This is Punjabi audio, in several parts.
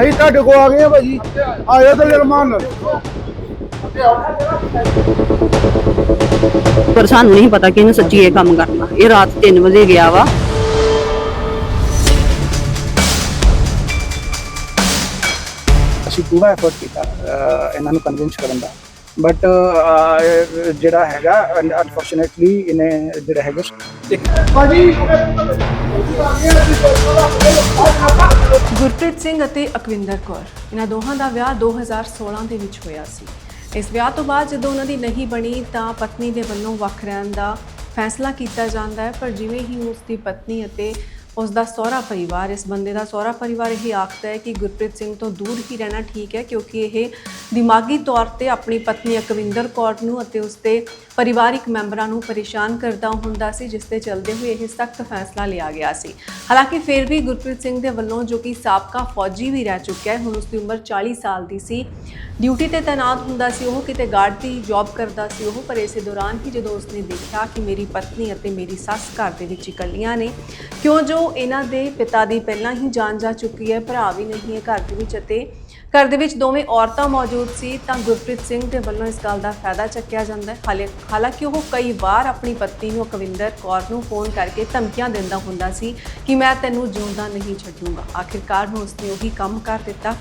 ਅਸੀਂ ਤੁਹਾਡੇ ਕੋਲ ਆ ਗਏ ਆ ਭਾਜੀ। ਆਇਓ ਤੇ ਜਰਮਾਨ ਨਾਲ। ਪਰ ਸਾਨੂੰ ਨਹੀਂ ਪਤਾ ਕਿ ਇਹਨੇ ਸੱਚੀ ਇਹ ਕੰਮ ਕਰਨਾ। ਇਹ ਰਾਤ 3 ਵਜੇ ਗਿਆ ਵਾ। ਅਸੀਂ ਪੂਰਾ ਐਫਰਟ ਕੀਤਾ ਅਹ, ਇਹਨਾਂ ਨੂੰ ਕਨਵਿੰਸ ਕਰਨ ਦਾ। ਬਟ uh, uh, ਜਿਹੜਾ ਹੈਗਾ ਅਨਫੋਰਚੂਨੇਟਲੀ ਇਹਨੇ ਜਿਹੜਾ ਹੈਗਾ ਗੁਰਪ੍ਰੀਤ ਸਿੰਘ ਅਤੇ ਅਕਵਿੰਦਰ ਕੌਰ, ਇਹਨਾਂ ਦੋਹਾਂ ਦਾ ਵਿਆਹ 2016 ਦੇ ਵਿੱਚ ਹੋਇਆ ਸੀ। ਇਸ ਵਿਆਹ ਤੋਂ ਬਾਅਦ ਜਦੋਂ ਉਹਨਾਂ ਦੀ ਨਹੀਂ ਬਣੀ, ਤਾਂ ਪਤਨੀ ਦੇ ਵੱਲੋਂ ਵੱਖ ਰਹਿਣ ਦਾ ਫੈਸਲਾ ਕੀਤਾ ਜਾਂਦਾ ਹੈ। ਪਰ ਜਿਵੇਂ ਹੀ ਉਸ ਦੀ ਪਤਨੀ ਅਤੇ ਉਸ ਦਾ ਸਹੁਰਾ ਪਰਿਵਾਰ, ਇਸ ਬੰਦੇ ਦਾ ਸਹੁਰਾ ਪਰਿਵਾਰ ਇਹ ਆਖਦਾ ਹੈ ਕਿ ਗੁਰਪ੍ਰੀਤ ਸਿੰਘ ਤੋਂ ਦੂਰ ਹੀ ਰਹਿਣਾ ਠੀਕ ਹੈ, ਕਿਉਂਕਿ ਇਹ ਦਿਮਾਗੀ ਤੌਰ ਤੇ ਆਪਣੀ ਪਤਨੀ ਅਕਵਿੰਦਰ ਕੌਰ ਨੂੰ ਅਤੇ ਉਸਦੇ ਪਰਿਵਾਰਿਕ ਮੈਂਬਰਾਂ ਨੂੰ ਪਰੇਸ਼ਾਨ ਕਰਦਾ ਹੁੰਦਾ ਸੀ, ਜਿਸ ਦੇ ਚੱਲਦੇ ਹੋਏ ਇਹ ਸਖਤ ਫੈਸਲਾ ਲਿਆ ਗਿਆ ਸੀ। ਹਾਲਾਂਕਿ ਫਿਰ ਵੀ ਗੁਰਪ੍ਰੀਤ ਸਿੰਘ ਦੇ ਵੱਲੋਂ ਜੋ ਕਿ ਸਾਬਕਾ ਫੌਜੀ ਵੀ ਰਹਿ ਚੁੱਕਿਆ ਹੈ, ਹੁਣ ਉਸ ਦੀ ਉਮਰ 40 ਸਾਲ ਦੀ ਸੀ। ਡਿਊਟੀ ਤੇ ਤਾਇਨਾਤ ਹੁੰਦਾ ਸੀ, ਉਹ ਕਿਤੇ ਗਾਰਡ ਦੀ ਜੌਬ ਕਰਦਾ ਸੀ। ਉਹ ਪਰ ਇਸੇ ਦੌਰਾਨ ਹੀ ਜਦੋਂ ਉਸਨੇ ਦੇਖਿਆ ਕਿ ਮੇਰੀ ਪਤਨੀ ਅਤੇ ਮੇਰੀ ਸੱਸ ਘਰ ਦੇ ਵਿੱਚ ਇਕੱਲੀਆਂ ਨੇ, ਕਿਉਂ ਜੋ ਇਹਨਾਂ ਦੇ ਪਿਤਾ ਦੀ ਪਹਿਲਾਂ ਹੀ ਜਾਨ ਜਾ ਚੁੱਕੀ ਹੈ, ਭਰਾ ਵੀ ਨਹੀਂ ਹੈ ਘਰ ਦੇ ਵਿੱਚ ਅਤੇ ਘਰ ਦੇ ਵਿੱਚ ਦੋਵੇਂ ਔਰਤਾਂ ਮੌਜੂਦ ਸੀ, ਤਾਂ ਗੁਰਪ੍ਰੀਤ ਸਿੰਘ ਦੇ ਵੱਲੋਂ ਇਸ ਗੱਲ ਦਾ ਫਾਇਦਾ ਚੱਕਿਆ ਜਾਂਦਾ ਹੈ। ਹਾਲੇ, ਹਾਲਾਂਕਿ ਉਹ ਕਈ ਵਾਰ ਆਪਣੀ ਪਤਨੀ ਨੂੰ ਅਕਵਿੰਦਰ ਕੌਰ ਨੂੰ ਫੋਨ ਕਰਕੇ ਧਮਕੀਆਂ ਦਿੰਦਾ ਹੁੰਦਾ ਸੀ ਕਿ ਮੈਂ ਤੈਨੂੰ ਜਿਉਂਦਾ ਨਹੀਂ ਛੱਡੂੰਗਾ। ਆਖਿਰਕਾਰ ਨੂੰ ਉਸਨੇ ਉਹੀ ਕੰਮ ਕਰ ਦਿੱਤਾ।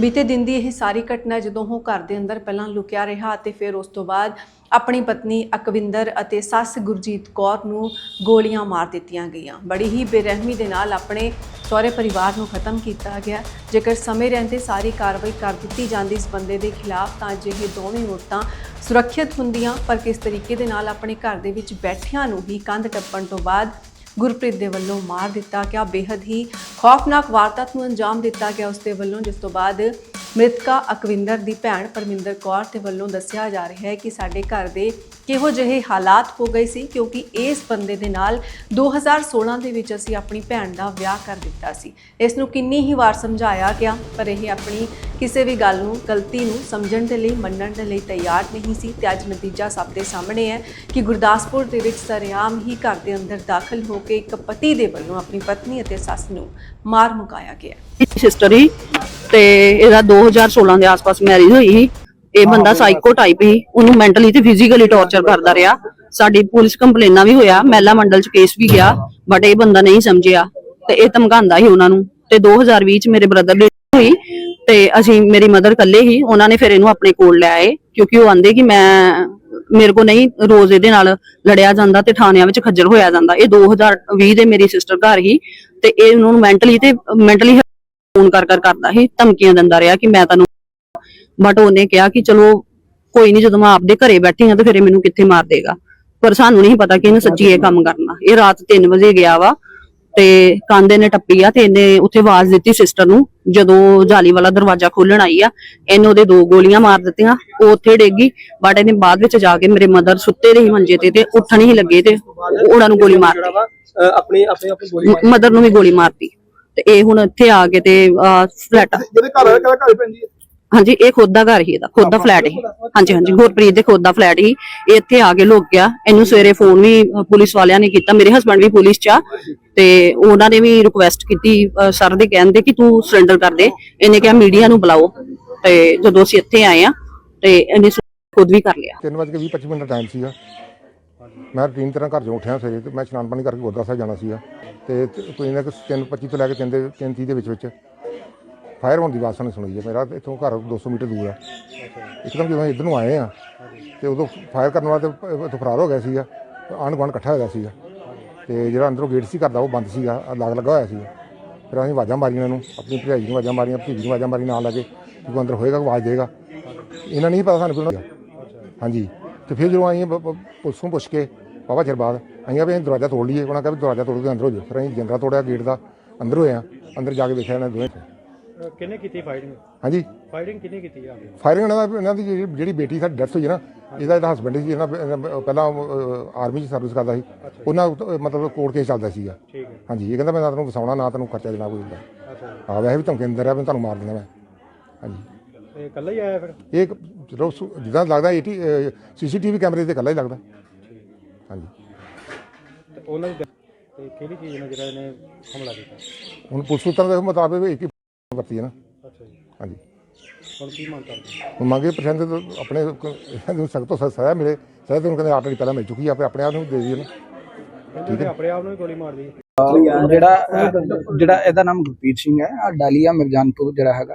ਬੀਤੇ ਦਿਨ ਦੀ ਇਹ ਸਾਰੀ ਘਟਨਾ ਜਦੋਂ ਉਹ ਘਰ ਦੇ ਅੰਦਰ ਪਹਿਲਾਂ ਲੁਕਿਆ ਰਿਹਾ ਅਤੇ ਫਿਰ ਉਸ ਤੋਂ ਬਾਅਦ ਆਪਣੀ ਪਤਨੀ ਅਕਵਿੰਦਰ ਅਤੇ ਸੱਸ ਗੁਰਜੀਤ ਕੌਰ ਨੂੰ ਗੋਲੀਆਂ ਮਾਰ ਦਿੱਤੀਆਂ ਗਈਆਂ। ਬੜੀ ਹੀ ਬੇਰਹਿਮੀ ਦੇ ਨਾਲ ਆਪਣੇ ਸਹੁਰੇ ਪਰਿਵਾਰ ਨੂੰ ਖਤਮ ਕੀਤਾ ਗਿਆ। ਜੇਕਰ ਸਮੇਂ ਰਹਿੰਦੇ ਸਾਰੀ ਕਾਰਵਾਈ ਕਰ ਦਿੱਤੀ ਜਾਂਦੀ ਇਸ ਬੰਦੇ ਦੇ ਖਿਲਾਫ, ਤਾਂ ਅਜਿਹੇ ਦੋਵੇਂ ਔਰਤਾਂ ਸੁਰੱਖਿਅਤ ਹੁੰਦੀਆਂ। ਪਰ ਕਿਸ ਤਰੀਕੇ ਦੇ ਨਾਲ ਆਪਣੇ ਘਰ ਦੇ ਵਿੱਚ ਬੈਠਿਆਂ ਨੂੰ ਹੀ ਕੰਧ ਟੱਪਣ ਤੋਂ ਬਾਅਦ ਗੁਰਪ੍ਰੀਤ ਦੇ ਵੱਲੋਂ ਮਾਰ ਦਿੱਤਾ ਗਿਆ। ਬੇहद ਹੀ ਖੌਫਨਾਕ ਵਾਰਦਾਤ ਨੂੰ ਅੰਜਾਮ ਦਿੱਤਾ ਗਿਆ ਉਸ ਦੇ ਵੱਲੋਂ, ਜਿਸ ਤੋਂ ਬਾਅਦ ਮ੍ਰਿਤਕਾ ਅਕਵਿੰਦਰ ਦੀ ਭੈਣ ਪਰਮਿੰਦਰ ਕੌਰ ਦੇ ਵੱਲੋਂ ਦੱਸਿਆ ਜਾ ਰਿਹਾ ਹੈ ਕਿ ਸਾਡੇ ਘਰ ਦੇ ਕਿਹੋ ਜਿਹੇ ਹਾਲਾਤ ਹੋ ਗਏ ਸੀ, ਕਿਉਂਕਿ ਇਸ ਬੰਦੇ ਦੇ ਨਾਲ 2016 ਦੇ ਵਿੱਚ ਅਸੀਂ ਆਪਣੀ ਭੈਣ ਦਾ ਵਿਆਹ ਕਰ ਦਿੱਤਾ ਸੀ। ਇਸ ਨੂੰ ਕਿੰਨੀ ਹੀ ਵਾਰ ਸਮਝਾਇਆ ਗਿਆ, ਪਰ ਇਹ ਆਪਣੀ ਕਿਸੇ ਵੀ ਗੱਲ ਨੂੰ, ਗਲਤੀ ਨੂੰ ਸਮਝਣ ਦੇ ਲਈ, ਮੰਨਣ ਦੇ ਲਈ ਤਿਆਰ ਨਹੀਂ ਸੀ ਤੇ ਅੱਜ ਨਤੀਜਾ ਸਭ ਦੇ ਸਾਹਮਣੇ ਹੈ ਕਿ ਗੁਰਦਾਸਪੁਰ ਦੇ ਵਿੱਚ ਸਰੇਆਮ ਹੀ ਘਰ ਦੇ ਅੰਦਰ ਦਾਖਲ ਹੋ ਕੇ ਇੱਕ ਪਤੀ ਦੇ ਵੱਲੋਂ ਆਪਣੀ ਪਤਨੀ ਅਤੇ ਸੱਸ ਨੂੰ ਮਾਰ ਮੁਕਾਇਆ ਗਿਆ। ਹਿਸਟਰੀ ਤੇ ਇਹਦਾ 2016 ਦੇ ਆਸ-ਪਾਸ ਮੈਰਿਜ ਹੋਈ ਸੀ। ਇਹ ਬੰਦਾ ਸਾਈਕੋ ਟਾਈਪ ਹੀ। ਉਹਨੂੰ ਮੈਂਟਲੀ ਤੇ ਫਿਜ਼ੀਕਲੀ ਟੌਰਚਰ ਕਰਦਾ ਰਿਹਾ। ਸਾਡੀ ਪੁਲਿਸ ਕੰਪਲੇਨਾਂ ਵੀ ਹੋਇਆ। ਮਹਿਲਾ ਮੰਡਲ ਚ ਕੇਸ ਵੀ ਗਿਆ। ਬਟ ਇਹ ਬੰਦਾ ਨਹੀਂ ਸਮਝਿਆ। ਤੇ ਇਹ ਧਮਕਾਉਂਦਾ ਸੀ ਉਹਨਾਂ ਨੂੰ। ਤੇ 2020 ਚ ਮੇਰੇ ਬ੍ਰਦਰ ਦੀ ਹੋਈ। ਤੇ ਅਸੀਂ ਮੇਰੀ ਮਦਰ ਇਕੱਲੇ ਹੀ ਉਹਨਾਂ ਨੇ ਫਿਰ ਇਹਨੂੰ ਆਪਣੇ ਕੋਲ ਲੈ ਆਏ। ਕਿਉਂਕਿ ਉਹ ਆਂਦੇ ਕਿ ਮੈਂ ਮੇਰੇ ਕੋ ਨਹੀਂ ਰੋਜ਼ ਇਹਦੇ ਨਾਲ ਲੜਿਆ ਜਾਂਦਾ ਤੇ ਥਾਣਿਆਂ ਵਿੱਚ ਖੱਜਲ ਹੋਇਆ ਜਾਂਦਾ। ਇਹ 2020 ਦੇ ਮੇਰੀ ਸਿਸਟਰ ਘਰ ਹੀ ਤੇ ਇਹ ਉਹਨਾਂ ਨੂੰ ਮੈਂਟਲੀ ਤੇ ਮੈਂਟਲੀ ਫੋਨ ਕਰ ਕਰ ਕਰਦਾ ਸੀ ਧਮਕੀਆਂ ਦਿੰਦਾ ਰਿਹਾ ਕਿ ਮੈਂ ਤੈਨੂੰ ਬਟ ਉਹਨੇ ਕਿਹਾ ਕਿ ਚਲੋ ਕੋਈ ਨਹੀਂ ਜਦੋਂ ਮੈਂ ਆਪਦੇ ਘਰੇ ਬੈਠੀ ਹਾਂ ਤੇ ਫਿਰ ਮੈਨੂੰ ਕਿੱਥੇ ਮਾਰ ਦੇਗਾ। ਪਰ ਸਾਨੂੰ ਨਹੀਂ ਪਤਾ ਕਿ ਇਹਨੇ ਸੱਚੀ ਇਹ ਕੰਮ ਕਰਨਾ। ਇਹ ਰਾਤ 3 ਵਜੇ ਗਿਆ ਵਾ ਤੇ ਕਾਂਦੇ ਨੇ ਟੱਪੀ ਆ ਤੇ ਇਹਨੇ ਉੱਥੇ ਆਵਾਜ਼ ਦਿੱਤੀ ਸਿਸਟਰ ਨੂੰ ਜਦੋਂ ਜਾਲੀ ਵਾਲਾ ਦਰਵਾਜ਼ਾ ਖੋਲਣ ਆਈ ਆ ਇਹਨੇ ਉਹਦੇ ਦੋ ਗੋਲੀਆਂ ਮਾਰ ਦਿੱਤੀਆਂ ਉਹ ਉੱਥੇ ਡੇਗੀ ਬਟ ਇਹਨੇ ਬਾਅਦ ਵਿੱਚ ਜਾ ਕੇ ਮੇਰੇ ਮਦਰ ਸੁੱਤੇ ਦੇ ਹੀ ਮੰਜੇ ਤੇ ਤੇ ਉੱਠਣ ਹੀ ਲੱਗੇ ਤੇ ਉਹਨਾਂ ਨੂੰ ਗੋਲੀ ਮਾਰਤੀ ਆਪਣੀ ਮਦਰ ਨੂੰ ਵੀ ਗੋਲੀ ਮਾਰਤੀ ਤੇ ਇਹ ਹੁਣ ਇੱਥੇ ਆ ਕੇ ਤੇ ਫਲੈਟ ਜਿਹਦੇ ਘਰ ਕਿਹੜਾ ਘਰ ਪੈਂਦੀ ਹੈ ਹਾਂਜੀ ਇਹ ਖੁਦ ਦਾ ਘਰ ਹੀ ਇਹਦਾ ਖੁਦ ਦਾ ਫਲੈਟ ਹੀ। ਹਾਂਜੀ ਹਾਂਜੀ ਗੁਰਪ੍ਰੀਤ ਦੇ ਖੁਦ ਦਾ ਫਲੈਟ ਹੀ। ਇਹ ਇੱਥੇ ਆ ਕੇ ਲੁਕ ਗਿਆ। ਇਹਨੂੰ ਸਵੇਰੇ ਫੋਨ ਵੀ ਪੁਲਿਸ ਵਾਲਿਆਂ ਨੇ ਕੀਤਾ। ਮੇਰੇ ਹਸਬੰਡ ਵੀ ਪੁਲਿਸ ਚ ਆ। ਤੇ ਉਹਨਾਂ ਨੇ ਵੀ ਰਿਕੁਐਸਟ ਕੀਤੀ ਸਰ ਦੇ ਕਹਿੰਦੇ ਕਿ ਤੂੰ ਸਰੈਂਡਰ ਕਰ ਦੇ। ਇਹਨੇ ਕਿਹਾ ਮੀਡੀਆ ਨੂੰ ਬੁਲਾਓ। ਤੇ ਜਦੋਂ ਅਸੀਂ ਇੱਥੇ ਆਏ ਆ ਤੇ ਇਹਨੇ ਖੁਦ ਵੀ ਕਰ ਲਿਆ। ਤਿੰਨ ਵੱਜ ਕੇ 20 25 ਮਿੰਟ ਦਾ ਟਾਈਮ ਸੀਗਾ। ਮੈਂ ਰੂਟੀਨ ਤਰ੍ਹਾਂ ਘਰ ਚੋਂ ਉੱਠਿਆ ਸਵੇਰੇ ਤੇ ਮੈਂ ਇਸ਼ਨਾਨ ਪਾਣੀ ਕਰਕੇ ਗੁਰਦੁਆਰਾ ਸਾਹਿਬ ਜਾਣਾ ਸੀਗਾ ਤੇ ਕੋਈ ਨਾ ਕਿ 3:25 ਤੋਂ ਲੈ ਕੇ 3 ਦੇ 3:30 ਦੇ ਵਿੱਚ ਵਿੱਚ ਫਾਇਰ ਹੋਣ ਦੀ ਆਵਾਜ਼ ਸਾਨੂੰ ਸੁਣੀ ਹੈ। ਮੇਰਾ ਇੱਥੋਂ ਘਰ 200 ਮੀਟਰ ਦੂਰ ਆ। ਇੱਕਦਮ ਜਦੋਂ ਅਸੀਂ ਇੱਧਰ ਨੂੰ ਆਏ ਆ ਤੇ ਉਦੋਂ ਫਾਇਰ ਕਰਨ ਵਾਲਾ ਤੇ ਇੱਥੋਂ ਫਰਾਰ ਹੋ ਗਿਆ ਸੀਗਾ। ਆਂਢ ਗੁਆਂਢ ਇਕੱਠਾ ਹੋਇਆ ਸੀਗਾ। ਤੇ ਜਿਹੜਾ ਅੰਦਰੋਂ ਗੇਟ ਸੀ ਕਰਦਾ ਉਹ ਬੰਦ ਸੀਗਾ ਲਾਗ ਲੱਗਾ ਹੋਇਆ ਸੀਗਾ। ਫਿਰ ਅਸੀਂ ਆਵਾਜ਼ਾਂ ਮਾਰੀਆਂ ਇਹਨੂੰ ਆਪਣੀ ਭਰਜਾਈ ਨੂੰ ਆਵਾਜ਼ਾਂ ਮਾਰੀਆਂ, ਭਤੀਜੀ ਨੂੰ ਆਵਾਜ਼ਾਂ ਮਾਰੀ ਨਾਲ ਲੱਗੇ ਕਿ ਕੋਈ ਅੰਦਰ ਹੋਏਗਾ ਆਵਾਜ਼ ਦੇਗਾ ਇਹਨਾਂ ਨਹੀਂ ਪਤਾ ਸਾਨੂੰ ਕੋਈ ਹਾਂਜੀ। ਤੇ ਫਿਰ ਜਦੋਂ ਆਈਆਂ ਪੁਲਿਸੋਂ ਪੁੱਛ ਕੇ ਬਾਬਾ ਚਿਰ ਬਾਅਦ ਆਈਆਂ ਵੀ ਅਸੀਂ ਦਰਵਾਜ਼ਾ ਤੋੜ ਲਈਏ। ਉਹਨਾਂ ਕਹਿੰਦਾ ਵੀ ਦਰਵਾਜ਼ਾ ਤੋੜ ਕੇ ਅੰਦਰ ਹੋ ਜਾਓ। ਫਿਰ ਅਸੀਂ ਜਿੰਦਰਾ ਤੋੜਿਆ ਗੇਟ ਦਾ ਅੰਦਰ ਹੋਇਆ ਅੰਦਰ ਜਾ ਕੇ ਵੇਖਿਆ ਇਹਨਾਂ ਦੋਵੇਂ। ਕਿੰਨੇ ਕੀਤੀ ਫਾਈਟਿੰਗ ਹਾਂਜੀ। ਫਾਈਟਿੰਗ ਕਿੰਨੇ ਕੀਤੀ ਆ? ਫਾਇਰਿੰਗ ਇਹਨਾਂ ਦਾ ਇਹਨਾਂ ਦੀ ਜਿਹੜੀ- ਜਿਹੜੀ ਬੇਟੀ ਸਾਡੀ ਡੈਥ ਹੋਈ ਹੈ ਨਾ ਇਹਦਾ ਇਹਦਾ ਹਸਬੰਡ ਸੀ ਇਹਨਾਂ ਇਹਨਾਂ ਪਹਿਲਾਂ ਆਰਮੀ 'ਚ ਸਰਵਿਸ ਕਰਦਾ ਸੀ। ਉਹਨਾਂ ਉੱਤੇ ਮਤਲਬ ਕੋਰਟ ਕੇਸ ਚੱਲਦਾ ਸੀਗਾ। ਠੀਕ ਹੈ। ਹਾਂਜੀ ਇਹ ਕਹਿੰਦਾ ਮੈਂ ਨਾ ਤੈਨੂੰ ਵਸਾਉਣਾ ਨਾ ਤੈਨੂੰ ਖਰਚਾ ਦੇਣਾ ਕੋਈ ਹੁੰਦਾ। ਅੱਛਾ ਆ ਵੈਸੇ ਵੀ ਧਮਕੀ ਅੰਦਰ ਆ ਮੈਂ ਤੁਹਾਨੂੰ ਮਾਰ ਦੇਣਾ ਮੈਂ। ਹਾਂਜੀ। ਤੇ ਇਕੱਲਾ ਹੀ ਆਇਆ ਫਿਰ? ਇਹ ਇੱਕ ਜਦੋਂ ਸੁ- ਜਿੱਦਾਂ ਲੱਗਦਾ 80 ਸੀਸੀਟੀਵੀ ਕੈਮਰੇ ਤੇ ਇਕੱਲਾ ਹੀ ਲੱਗਦਾ। ਹਾਂਜੀ। ਤੇ ਉਹਨਾਂ ਦੀ ਤੇ ਕਿਹੜੀ ਚੀਜ਼ ਨਾਲ ਜਿਹੜਾ ਇਹਨੇ ਹਮਲਾ ਕੀਤਾ? ਹੁਣ ਪੁਲਿਸ ਸੂਤਰਾਂ ਦੇ ਮੁਤਾਬਕ ਇੱਕ ਹੀ ਵਰਤੀ ਹੈ ਨਾ। ਹਾਂਜੀ। ਹੁਣ ਕੀ ਮੰਗ ਕਰਦੇ ਹੁਣ ਮੰਗੇ ਪ੍ਰਸ਼ਾਸਨ ਤੋਂ ਆਪਣੇ ਇਹਨਾਂ ਨੂੰ ਸਖਤ ਤੋਂ ਸਖਤ ਸਜ਼ਾ ਮਿਲੇ। ਸਜ਼ਾ ਤਾਂ ਹੁਣ ਕਹਿੰਦੇ ਆਲਰੇਡੀ ਪਹਿਲਾਂ ਮਿਲ ਚੁੱਕੀ ਆ ਆਪੇ ਆਪਣੇ ਆਪ ਨੂੰ ਦੇ ਦਈਏ ਨਾ। ਕਹਿੰਦੇ ਉਹਨੇ ਆਪਣੇ ਆਪ ਨੂੰ ਹੀ ਗੋਲੀ ਮਾਰ ਲਈ ਜਿਹੜਾ ਅਹ, ਜਿਹੜਾ ਇਹਦਾ ਨਾਮ ਗੁਰਪ੍ਰੀਤ ਸਿੰਘ ਹੈ ਆਹ ਡਾਲੀਆ ਮਿਰਜਾਨਪੁਰ ਜਿਹੜਾ ਹੈਗਾ।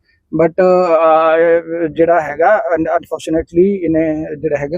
ਬਟ uh, ਜਿਹੜਾ ਹੈਗਾ ਅਨਫੋਰਚੂਨੇਟਲੀ ਇਹਨੇ ਜਿਹੜਾ ਹੈਗਾ